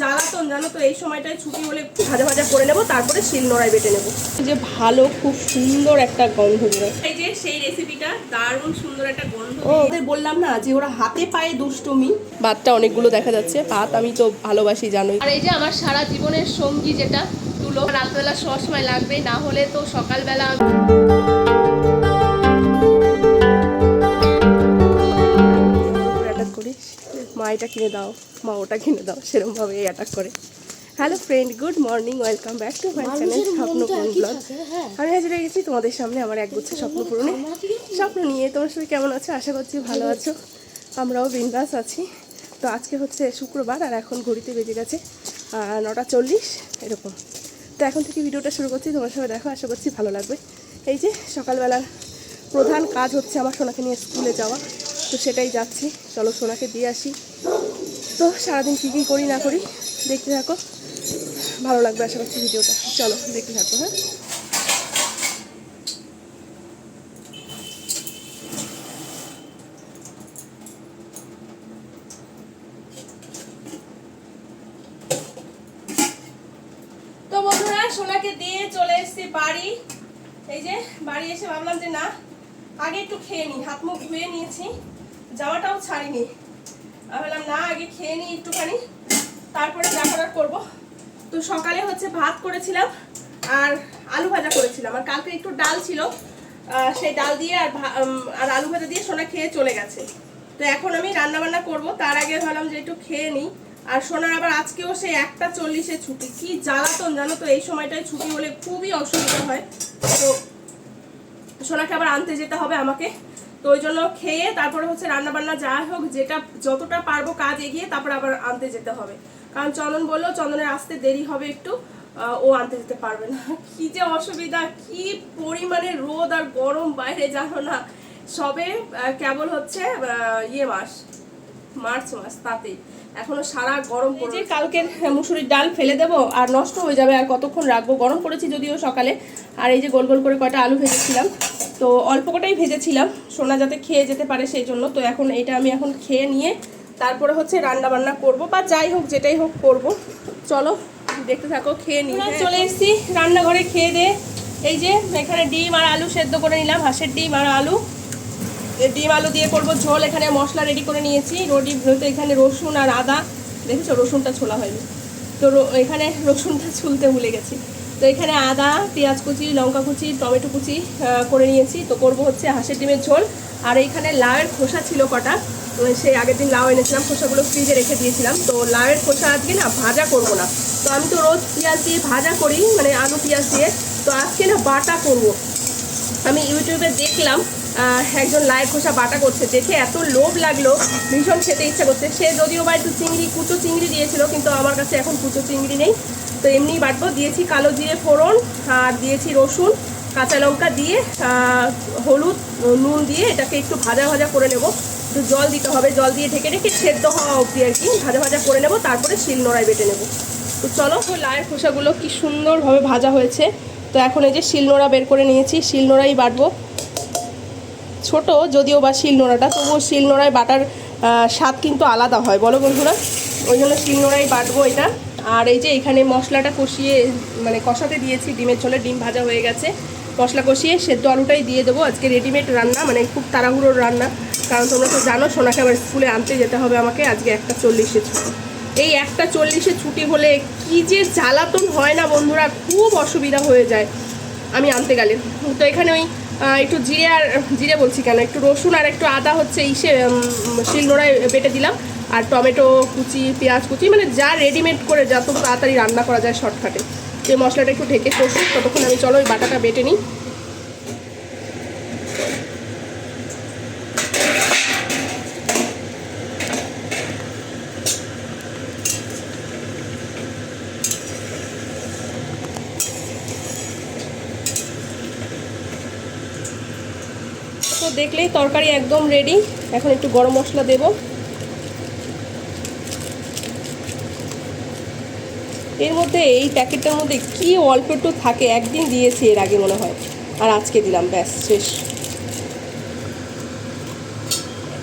জ্বালাতন জানো তো এই সময়টায় ছুটি হলে একটু ভাজা ভাজা করে নেব তারপরে শিল নোড়ায় বেটে নেব। যে ভালো খুব সুন্দর একটা গন্ধ বেরোয়। এই যে সেই রেসিপিটা দারুণ সুন্দর একটা গন্ধ ও। ওদের বললাম না যে ওরা হাতে পায়ে দুষ্টুমি। বাচ্চা অনেকগুলো দেখা যাচ্ছে পাত আমি তো ভালোবাসি জানোই। আর এই যে আমার সারা জীবনের সঙ্গী যেটা তুলো। রাতবেলা সবসময় লাগবে না হলে তো সকালবেলা এটা কিনে দাও। মা ওটা কিনে দাও। সেরকমভাবে অ্যাটাক করে। Hello friend good morning welcome back to my channel Swapna Puran blog আমি হাজির হয়ে গেছি তোমাদের সামনে আমার এক গুচ্ছ স্বপ্ন পূরণে। স্বপ্ন নিয়ে তোমার সাথে কেমন আছো? আশা করছি ভালো আছো। আমরাও বিন্দাস আছি। তো আজকে হচ্ছে শুক্রবার আর এখন ঘড়িতে বেজে গেছে নটা চল্লিশ এরকম। তো এখন থেকে ভিডিওটা শুরু করছি তোমার সবাই দেখো আশা করছি ভালো লাগবে। এই যে সকালবেলার প্রধান কাজ হচ্ছে আমার সোনাকে নিয়ে স্কুলে যাওয়া। তো সেটাই যাচ্ছি। চলো সোনাকে দিয়ে আসি। তো সারাদিন কী কী করি না করি, দেখতে থাকো। ভালো লাগবে আশা করছি ভিডিওটা। চলো, দেখতে থাকো হ্যাঁ। সোনাকে দিয়ে চলে এসেছি বাড়ি। এই যে, বাড়ি এসে ভাবলাম যে না, আগে একটু খেয়ে নিই, হাত মুখ ধুয়ে নিয়েছি জামাটাও ছাড়িনি। আমি বললাম না, আগে খেয়ে নিই একটুখানি। তারপরে যা করার তো সকালে হচ্ছে ভাত করেছিলাম আর আলু ভাজা করেছিলাম। আর কালকে একটু ডাল ছিল সেই ডাল দিয়ে আর আর আলু ভাজা দিয়ে সোনা খেয়ে চলে গেছে। তো এখন আমি রান্না বান্না করব। তার আগে ভাবলাম যে একটু খেয়ে নিই। আর সোনার আবার আজকেও সেই একটা চল্লিশে ছুটি। কি জ্বালাতন জানো তো, এই সময়টায় ছুটি হলে খুবই অসুবিধা হয়। তো সোনাকে আবার আনতে যেতে হবে আমাকে। তো ওই জন্য খেয়ে তারপরে হচ্ছে রান্না বান্না যা হোক যেটা যতটা পারব কাজ এগিয়ে তারপর আবার আনতে যেতে হবে। কারণ চন্দন বলল চন্দনের আসতে দেরি হবে একটু ও আনতে যেতে পারবে না। কি যে অসুবিধা কি পরিমাণে রোদ আর গরম বাইরে জানো না। সবে কেবল হচ্ছে ইয়ে মাস মার্চ মাস তাতেই। এখনও সারা গরম পড়ে কালকের মুসুরির ডাল ফেলে দেবো আর নষ্ট হয়ে যাবে আর কতক্ষণ রাখব? গরম করেছি যদিও সকালে। আর এই যে গোল গোল করে কয়টা আলু ভেজেছিলাম। তো অল্প কটাই ভেজেছিলাম। সোনা যাতে খেয়ে যেতে পারে সেই জন্য। তো এখন এটা আমি এখন খেয়ে নিয়ে তারপরে হচ্ছে রান্না বান্না করব বা যাই হোক যেটাই হোক করব। চলো দেখতে থাকো খেয়ে নিই চলে এসেছি রান্নাঘরে খেয়ে দে এই যে এখানে ডিম আর আলু সেদ্ধ করে নিলাম হাঁসের ডিম আর আলু। ডিম আলু দিয়ে করব ঝোল এখানে মশলা রেডি করে নিয়েছি। রোডি তো এখানে রসুন আর আদা। দেখেছ রসুনটা ছোলা হয়নি। তো এখানে রসুনটা ছুলতে ভুলে গেছি। তো এখানে আদা, পেঁয়াজ কুচি, লঙ্কা কুচি, টমেটো কুচি করে নিয়েছি। তো করব হচ্ছে হাঁসের ডিমের ঝোল। আর এইখানে লাউয়ের খোসা ছিল কটা। তো সেই আগের দিন লাউ এনেছিলাম, খোসাগুলো ফ্রিজে রেখে দিয়েছিলাম। তো লাউয়ের খোসা আজকে না ভাজা করব না। তো আমি তো রোজ পেঁয়াজ দিয়ে ভাজা করি মানে আলু পেঁয়াজ দিয়ে। তো আজকে না বাটা করব। আমি ইউটিউবে দেখলাম একজন লায়ের খোসা বাটা করছে, দেখে এত লোভ লাগল, ভীষণ খেতে ইচ্ছা করছে। সে যদিও বা একটু চিংড়ি, কুচো চিংড়ি দিয়েছিল, কিন্তু আমার কাছে এখন কুচো চিংড়ি নেই। তো এমনি বাটবো, দিয়েছি কালো জিরে ফোড়ন, আর দিয়েছি রসুন, কাঁচা লঙ্কা দিয়ে হলুদ নুন দিয়ে এটাকে একটু ভাজা ভাজা করে নেব। একটু জল দিতে হবে, জল দিয়ে ঢেকে ঢেকে সেদ্ধ হওয়া অবধি আর কি, ভাজা ভাজা করে নেব, তারপরে শিল নোড়ায় বেটে নেব। তো চলো লায়ের খোসাগুলো কি সুন্দরভাবে ভাজা হয়েছে। তো এখন এই যে শিলনোড়া বের করে নিয়েছি শিলনোড়াই বাটবো। ছোট, যদিও বা শিলনোড়াটা তবুও শিলনোড়ায় বাটার স্বাদ কিন্তু আলাদা হয়। বলো বন্ধুরা ওই জন্য শিলনোড়াই বাটবো এটা। আর এই যে এখানে মশলাটা কষিয়ে মানে কষাতে দিয়েছি, ডিমের ঝোলে ডিম ভাজা হয়ে গেছে। মশলা কষিয়ে সেদ্ধ আলুটাই দিয়ে দেবো। আজকে রেডিমেড রান্না মানে খুব তাড়াহুড়োর রান্না। কারণ তোমরা তো জানো, সোনাকে আবার স্কুলে আনতে যেতে হবে আমাকে। আজকে একটা চল্লিশে ছুটি। এই একটা চল্লিশে ছুটি হলে কি যে জ্বালাতন হয় না বন্ধুরা, খুব অসুবিধা হয়ে যায়। আমি আনতে গেলে। তো এখানে ওই একটু জিরে আর, জিরে বলছি কেন? একটু রসুন আর একটু আদা হচ্ছে ইসে শিলনোড়ায় বেটে দিলাম। আর টমেটো কুচি, পেঁয়াজ কুচি মানে যা রেডিমেড করে যত তাড়াতাড়ি রান্না করা যায় শর্টকাটে। যে মশলাটা একটু ঢেকে কষুক ততক্ষণ আমি, চলো ওই বাটাটা বেটে নিই। দেখলেই তরকারি একদম রেডি এখন একটু গরম মশলা দেব। এর মধ্যে এই প্যাকেটটার মধ্যে কি অল্প একটু থাকে, একদিন দিয়েছি এর আগে মনে হয়। আর আজকে দিলাম, ব্যাস, শেষ।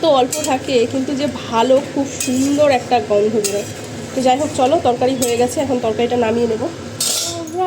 তো অল্প থাকে, কিন্তু যে ভালো, খুব সুন্দর একটা গন্ধ বেরোয়। তো যাই হোক, চলো, তরকারি হয়ে গেছে, এখন তরকারিটা নামিয়ে নেব।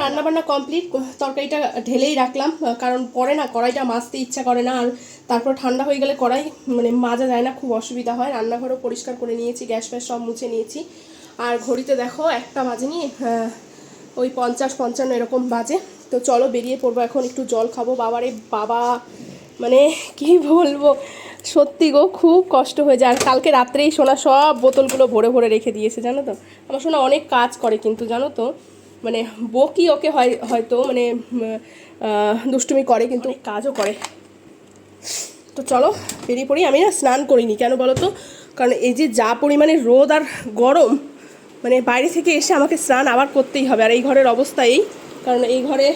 রান্না বান্না কমপ্লিট তরকারিটা ঢেলেই রাখলাম, কারণ পরে না, কড়াইটা মাজতে ইচ্ছা করে না, আর তারপর ঠান্ডা হয়ে গেলে কড়াই মানে মাজা যায় না, খুব অসুবিধা হয়। রান্নাঘরও পরিষ্কার করে নিয়েছি, গ্যাস ফ্যাস সব মুছে নিয়েছি। আর ঘড়িতে দেখো, একটা বাজেনি ওই পঞ্চাশ পঞ্চান্ন এরকম বাজে। তো চলো বেরিয়ে পড়ব এখন, একটু জল খাব। বাবারে বাবা মানে কি বলব? সত্যি গো, খুব কষ্ট হয়ে যায়। আর কালকে রাত্রেই সোনা সব বোতলগুলো ভরে ভরে রেখে দিয়েছে, জানো তো? আমার সোনা অনেক কাজ করে কিন্তু, জানো তো? মানে বকি ওকে হয়, হয়তো মানে দুষ্টুমি করে কিন্তু কাজও করে। তো চলো বেরিয়ে পড়ি। আমি না স্নান করিনি, কেন বলো তো? কারণ এই যে যা পরিমাণে রোদ আর গরম মানে বাইরে থেকে এসে আমাকে স্নান আবার করতেই হবে। আর এই ঘরের অবস্থা এই, কারণ এই ঘরে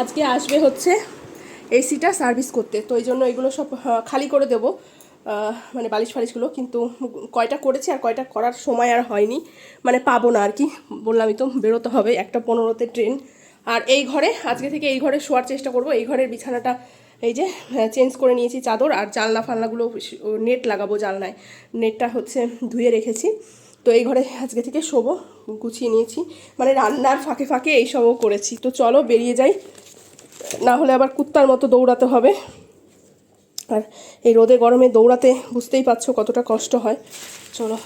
আজকে আসবে হচ্ছে এসিটা সার্ভিস করতে। তো এই জন্য এগুলো সব খালি করে দেবো মানে বালিশ ফালিশগুলো। কিন্তু কয়টা করেছি আর কয়টা করার সময় আর হয়নি মানে পাবো না আর কি। বললামই তো বেরোতে হবে, একটা পনেরোতে ট্রেন। আর এই ঘরে, আজকে থেকে এই ঘরে শোয়ার চেষ্টা করব। এই ঘরের বিছানাটা এই যে চেঞ্জ করে নিয়েছি চাদর আর জানলা ফালনাগুলো নেট লাগাবো জানলায়। নেটটা হচ্ছে ধুয়ে রেখেছি। তো এই ঘরে আজকে থেকে শোবো, গুছিয়ে নিয়েছি। মানে রান্নার ফাঁকে ফাঁকে এইসবও করেছি। তো চলো বেরিয়ে যাই। না হলে আবার কুত্তার মতো দৌড়াতে হবে। আর এই রোদে গরমে দৌড়াতে বুঝতেই পারছ কতটা কষ্ট হয়। চলো।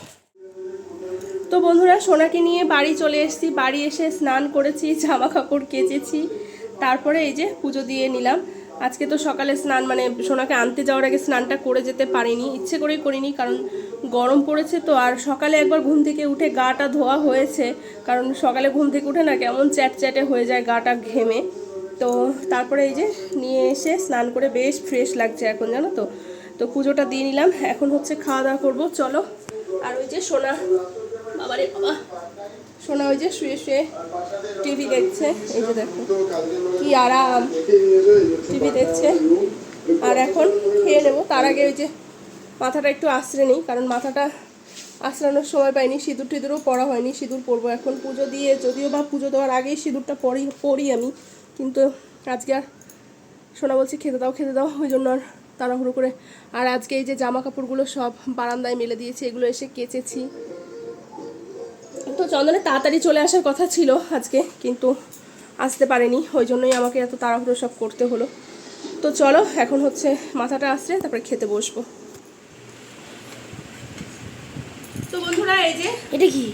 তো বন্ধুরা, সোনাকে নিয়ে বাড়ি চলে এসেছি। বাড়ি এসে স্নান করেছি জামা কাপড় কেচেছি। তারপরে এই যে পুজো দিয়ে নিলাম। আজকে তো সকালে স্নান মানে সোনাকে আনতে যাওয়ার আগে স্নানটা করে যেতে পারিনি। ইচ্ছে করেই করিনি, কারণ গরম পড়েছে তো। আর সকালে একবার ঘুম থেকে উঠে গাটা ধোয়া হয়েছে, কারণ সকালে ঘুম থেকে উঠে না কেমন চ্যাটচ্যাটে হয়ে যায় গাটা ঘেমে। তো তারপরে এই যে নিয়ে এসে স্নান করে বেশ ফ্রেশ লাগছে এখন, জানো তো। তো পুজোটা দিয়ে নিলাম। এখন হচ্ছে খাওয়া দাওয়া করব। চলো। আর ওই যে সোনা বাবারে বাবা। সোনা ওই যে শুয়ে শুয়ে টিভি দেখছে, এই যে দেখো, কি আরাম। টিভি দেখছে। আর এখন খেয়ে নেব। তার আগে ওই যে মাথাটা একটু আশ্রে নিই, কারণ মাথাটা আশ্রানোর সময় পাইনি, সিঁদুর টিঁদুরও পড়া হয়নি। সিঁদুর পরবো এখন পুজো দিয়ে, যদিও বা পুজো দেওয়ার আগেই সিঁদুরটা পরি পরি আমি, কিন্তু আজকে আর সোনা বলছি খেতে দাও খেতে দাও, ওই জন্য আর তাড়াহুড়ো করে। আর আজকে এই যে জামা কাপড়গুলো সব বারান্দায় মেলে দিয়েছি, এগুলো এসে কেচেছি। তো চন্দনের তাড়াতাড়ি চলে আসার কথা ছিল আজকে কিন্তু আসতে পারেনি। ওই জন্যই আমাকে এত তাড়াহুড়ো সব করতে হলো। তো চলো এখন হচ্ছে মাথাটা আসছে তারপরে খেতে বসবো। তো বন্ধুরা এই যে এটা কি।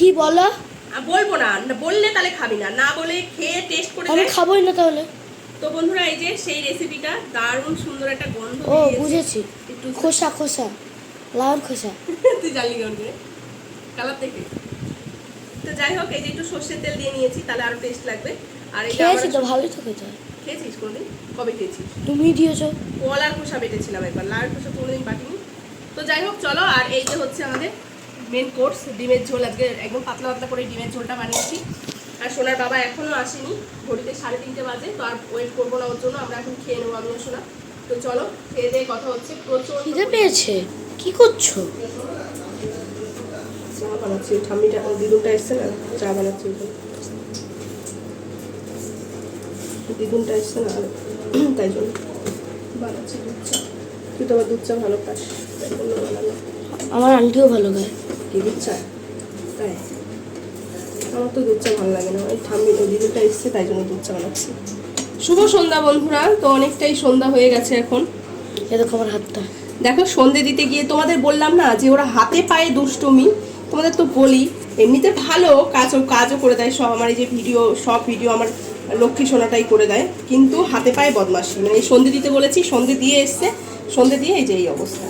কি বলো? বলব না বললে তাহলে খাবি না না বলে খেয়ে টেস্ট করে আমি খাবোই না তাহলে। তো বন্ধুরা এই যে সেই রেসিপিটা দারুণ সুন্দর একটা গন্ধ ও বুঝেছি। একটু খোসা খোসা লাউর খোসা। তুই জানলি কেমন করে? কালার দেখে তো যাই হোক এই যে একটু সর্ষের তেল দিয়ে নিয়েছি তাহলে আরও টেস্ট লাগবে। আর যে খেয়েছি তো ভালোই তো খেতে খেয়েছিস কোনোদিন? কবে খেয়েছিস? তুমি দিয়েছ। কলার খোসা বেটেছিলাম একবার লাল খোসা কোনোদিন বাটিনি তো যাই হোক চলো আর এই যে হচ্ছে আমাদের মেন কোর্স ডিমের ঝোল। আজকে একদম পাতলা পাতলা করে ডিমের ঝোলটা বানিয়েছি। আর সোনার বাবা এখনও আসেনি ঘড়িতে সাড়ে তিনটে বাজে তো আর ওয়েট করব না ওর জন্য আমরা এখন খেয়ে নেব আমিও সোনা। তো চলো খেয়ে দিয়ে কথা হচ্ছে। প্রচুর পেয়েছে? কি করছ? চা বানাচ্ছি ঠাম্মিটা ওই দিদুনটা এসছে না? চা বানাচ্ছি জন্য। এসছে না? তাই জন্য। বানাচ্ছি দুধ চা। তুই তো আবার দুধ চা ভালো খাস তাই জন্য বানালাম। আমার আন্টিও ভালো গায় কি দুধ চা? তাই? আমার তো দুধ চা ভালো লাগে না। ওই ঠাম্মি ওই দিদুনটা এসছে তাই জন্য দুধ চা বানাচ্ছি। শুভ সন্ধ্যা বন্ধুরা তো অনেকটাই সন্ধ্যা হয়ে গেছে এখন। এ দেখো আমার হাতটা। দেখো সন্ধে দিতে গিয়ে তোমাদের বললাম না যে ওরা হাতে পায়ে দুষ্টুমি। তোমাদের তো বলি এমনিতে ভালো কাজও কাজও করে দেয় সব আমার এই যে ভিডিও সব ভিডিও আমার লক্ষ্মী সোনাটাই করে দেয় কিন্তু হাতে পায়ে বদমাসি মানে এই সন্ধে দিতে বলেছি সন্ধে দিয়ে এসছে সন্ধে দিয়ে এই যে এই অবস্থা।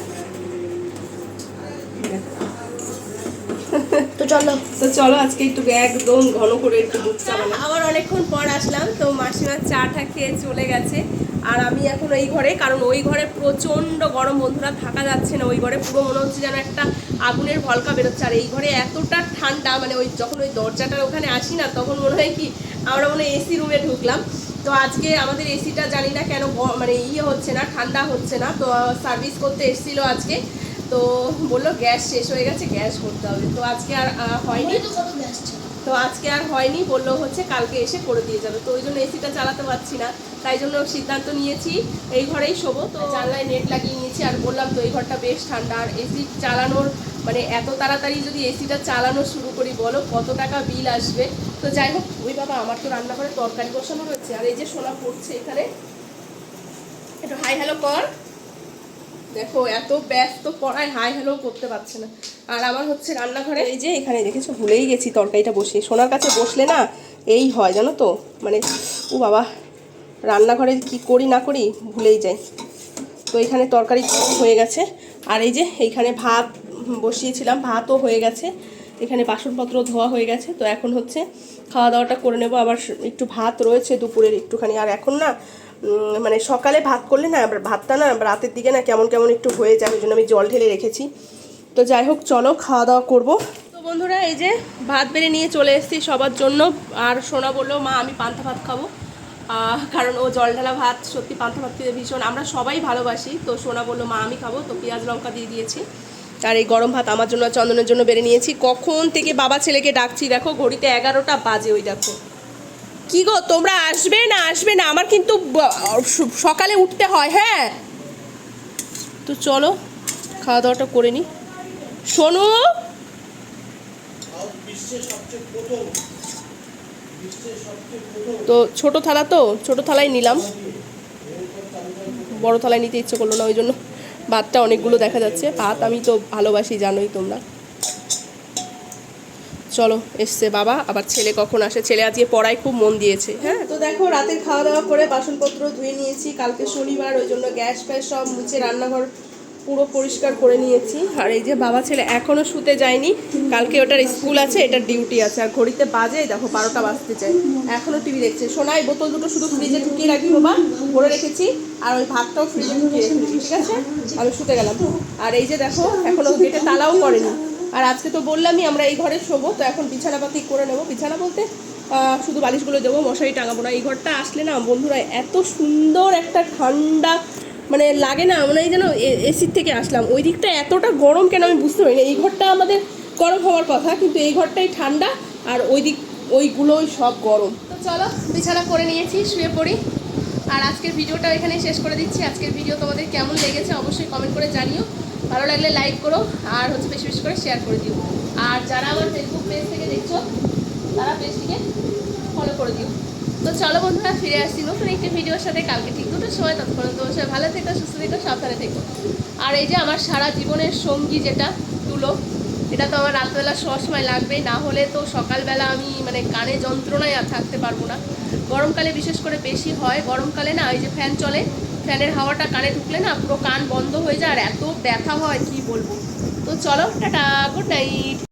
তো চলো। তো চলো আজকে একটু একদম ঘন করে একটু দুধ চা। আবার অনেকক্ষণ পর আসলাম তো মাসিমা চাটা খেয়ে চলে গেছে। আর আমি এখন ওই ঘরে কারণ ওই ঘরে প্রচণ্ড গরম বন্ধুরা থাকা যাচ্ছে না ওই ঘরে পুরো মনে হচ্ছে যেন একটা আগুনের ভলকা বেরোচ্ছে। আর এই ঘরে এতটা ঠান্ডা মানে ওই যখন ওই দরজাটার ওখানে আসি না তখন মনে হয় কি আমরা মনে হয় এসি রুমে ঢুকলাম। তো আজকে আমাদের এসিটা জানি না কেন মানে ইয়ে হচ্ছে না ঠান্ডা হচ্ছে না। তো সার্ভিস করতে এসেছিল আজকে। তো বলল গ্যাস শেষ হয়ে গেছে গ্যাস করতে হবে। তো আজকে আর হয়নি। তো আজকে আর হয়নি বলল হচ্ছে কালকে এসে করে দিয়ে যাবে। তো ওই জন্য এসিটা চালাতে পারছি না। তাই জন্য সিদ্ধান্ত নিয়েছি এই ঘরেই শোবো। তো জানলায় নেট লাগিয়ে নিয়েছি আর বললাম তো এই ঘরটা বেশ ঠান্ডা। আর এসি চালানোর মানে এত তাড়াতাড়ি যদি এসিটা চালানো শুরু করি, বলো কত টাকা বিল আসবে? তো যাই হোক, ওই বাবা আমার তো রান্নাঘরে তরকারি বসানো রয়েছে। আর এই যে সোনা পড়ছে এখানে। একটু হাই হ্যালো কর। দেখো, এত ব্যস্ত পড়ায় হাই হ্যালো করতে পারছে না। আর আমার হচ্ছে রান্নাঘরে এই যে এখানে, দেখেছ? ভুলেই গেছি তরকারিটা বসিয়ে সোনার কাছে বসলে না এই হয়, জানো তো? মানে ও বাবা, রান্নাঘরে কি করি না করি ভুলেই যাই। তো এখানে তরকারি হয়ে গেছে। আর এই যে এইখানে ভাত বসিয়েছিলাম, ভাতও হয়ে গেছে। এখানে বাসনপত্র ধোয়া হয়ে গেছে, তো এখন হচ্ছে খাওয়া দাওয়াটা করে নেব। আবার একটু ভাত রয়েছে দুপুরের একটুখানি। আর এখন না মানে সকালে ভাত করলে না ভাতটা না রাতের দিকে না কেমন কেমন একটু হয়ে যায়, ওই জন্য আমি জল ঢেলে রেখেছি। তো যাই হোক, চলো খাওয়া দাওয়া করব। তো বন্ধুরা, এই যে ভাত বেড়ে নিয়ে চলে এসেছি সবার জন্য। আর সোনা বলল, মা, আমি পান্তা ভাত খাব। কারণ ও জল ঢালা ভাত, সত্যি পান্তা ভাত খেতে ভীষণ, আমরা সবাই ভালোবাসি। তো সোনা বলল, মা, আমি খাব। তো পেঁয়াজ লঙ্কা দিয়ে দিয়েছি। আর এই গরম ভাত আমার জন্য চন্দনের জন্য বেড়ে নিয়েছি। কখন থেকে বাবা ছেলেকে ডাকছি দেখো, ঘড়িতে এগারোটা বাজে ওই দেখো। কি গো, তোমরা আসবে না আসবে না? আমার কিন্তু সকালে উঠতে হয় হ্যাঁ? তো চলো খাওয়া দাওয়াটা করে নিই শোনো তো ছোট থালা তো, ছোট থালাই নিলাম। বড় থালায় নিতে ইচ্ছে করল না ওই জন্য। ভাতটা অনেকগুলো দেখা যাচ্ছে। ভাত আমি তো ভালোবাসি, জানোই তোমরা। চলো, এসছে বাবা। আবার ছেলে কখন আসে? ছেলে আজকে পড়ায় খুব মন দিয়েছে হ্যাঁ? তো দেখো রাতে খাওয়া দাওয়া করে বাসনপত্র ধুয়ে নিয়েছি। কালকে শনিবার, ওই জন্য গ্যাস ফ্যাস সব মুছে রান্নাঘর পুরো পরিষ্কার করে নিয়েছি। আর এই যে বাবা ছেলে এখনও শুতে যায়নি, কালকে ওটার স্কুল আছে এটার ডিউটি আছে। আর ঘড়িতে বাজে দেখো বারোটা বাজতে চাই। এখনও টিভি দেখছে। সোনাই বোতল দুটো শুধু ফ্রিজে ঢুকিয়ে রাখি বাবা, ভরে রেখেছি। আর ওই ভাতটাও ফ্রিজে ঢুকিয়ে ঠিক আছে? আমি শুতে গেলাম। আর এই যে দেখো এখনও গেটে তালাও করেনি। আর আজকে তো বললামই আমরা এই ঘরে শোবো, তো এখন বিছানাপাতি করে নেব। বিছানা বলতে শুধু বালিশগুলো দেবো, মশারি টাঙাবো না। এই ঘরটা আসলে না, বন্ধুরা, এত সুন্দর একটা ঠান্ডা মানে লাগে না হয় যেন এসির থেকে আসলাম। ওই দিকটা এতটা গরম কেন আমি বুঝতে পারি না এই ঘরটা আমাদের গরম হওয়ার কথা, কিন্তু এই ঘরটাই ঠান্ডা আর ওই দিক, ওইগুলোই সব গরম। তো চলো, বিছানা করে নিয়েছি, শুয়ে পড়ি। আর আজকের ভিডিওটা এখানে শেষ করে দিচ্ছি। আজকের ভিডিও তোমাদের কেমন লেগেছে অবশ্যই কমেন্ট করে জানিও। ভালো লাগলে লাইক করো, আর হচ্ছে বেশি বেশি করে শেয়ার করে দিও। আর যারা আমার ফেসবুক পেজ থেকে দেখছ, তারা পেজটিকে ফলো করে দিও। তো চলো বন্ধুরা, ফিরে আসছি নতুন একটি ভিডিওর সাথে। কালকে ঠিক দুটোর সময় ততক্ষণ তোমার সবাই ভালো থেকো, সুস্থ থেকো, সাবধানে থেকো। আর এই যে আমার সারা জীবনের সঙ্গী যেটা তুলো এটা তো আমার রাতবেলা শোয়ার সময় লাগবেই। না হলে তো সকালবেলা আমি মানে কানে যন্ত্রণায় আর থাকতে পারব না। গরমকালে বিশেষ করে বেশি হয়। গরমকালে না, এই যে ফ্যান চলে, ফ্যানের হাওয়াটা কানে ঢুকলে না পুরো কান বন্ধ হয়ে যায়, আর এত ব্যথা হয়, কি বলব? তো চলো, টাটা, গুড নাইট।